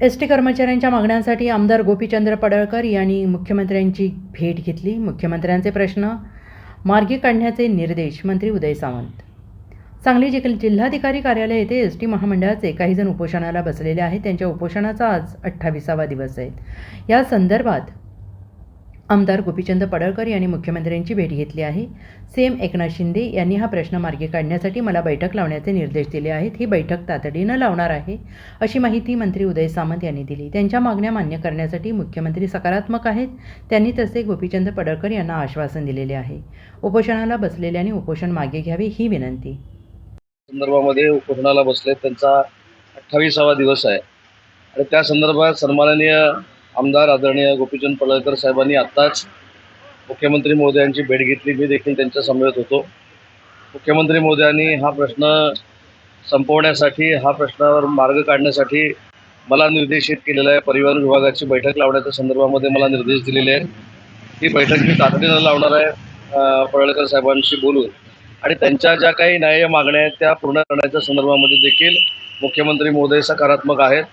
S T कर्मचाऱ्यांच्या मागण्यांसाठी आमदार गोपीचंद्र पडळकर यांनी मुख्यमंत्र्यांची भेट घेतली. मुख्यमंत्र्यांचे प्रश्न मार्गी काढण्याचे निर्देश मंत्री उदय सावंत सांगली जिल जिल्हाधिकारी कार्यालय येथे एस टी महामंडळाचे काही जण उपोषणाला बसलेले आहेत. त्यांच्या उपोषणाचा आज अठ्ठावीसावा दिवस आहे. या संदर्भात आमदार गोपीचंद पडळकर यांनी मुख्यमंत्र्यांची भेट घेतली आहे. सीएम एकनाथ शिंदे यांनी हा प्रश्न मार्गी काढण्यासाठी मला बैठक लावण्याचे निर्देश दिले आहेत. ही बैठक तातडीनं लावणार आहे अशी माहिती मंत्री उदय सामंत यांनी दिली. त्यांच्या मागण्या मान्य करण्यासाठी मुख्यमंत्री सकारात्मक आहेत. त्यांनी तसे गोपीचंद पडळकर यांना आश्वासन दिलेले आहे. उपोषणाला बसलेल्यांनी उपोषण मागे घ्यावे ही विनंती. संदर्भामध्ये उपोषणाला बसले त्यांचा अठ्ठावीसावा दिवस आहे. आणि त्या संदर्भात सन्माननीय आमदार आदरणीय गोपीचंद पडळकर साहेबांनी आत्ताच मुख्यमंत्री महोदयांची भेट घेतली. मी देखील त्यांच्या समवेत होतो. मुख्यमंत्री महोदयांनी हा प्रश्न संपवण्यासाठी हा प्रश्नावर मार्ग काढण्यासाठी मला निर्देशित केलेला आहे. परिवहन विभागाची बैठक लावण्याच्या संदर्भामध्ये मला निर्देश दिलेले आहेत. ही बैठक मी तातडीनं लावणार आहे पडळकर साहेबांशी बोलून. आणि त्यांच्या ज्या काही न्याय मागण्या आहेत त्या पूर्ण करण्याच्या संदर्भामध्ये देखील मुख्यमंत्री महोदय सकारात्मक आहेत.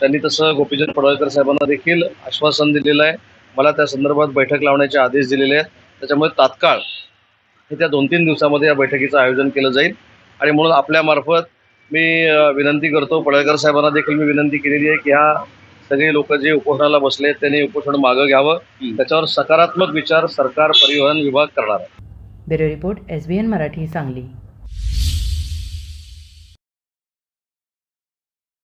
त्यांनी तसं गोपीचंद पडळकर साहेबांना देखील आश्वासन दिलेलं आहे. मला त्या संदर्भात बैठक लावण्याचे आदेश दिलेले आहेत. त्याच्यामुळे तात्काळ हे त्या दोन तीन दिवसामध्ये या बैठकीचं आयोजन केलं जाईल. आणि म्हणून आपल्यामार्फत मी विनंती करतो पडळकर साहेबांना देखील मी विनंती केलेली आहे की ह्या सगळे लोक जे उपोषणाला बसले आहेत, त्यांनी उपोषण मागं घ्यावं. त्याच्यावर सकारात्मक विचार सरकार परिवहन विभाग करणार आहे. Bureau report S B N Marathi Sangli.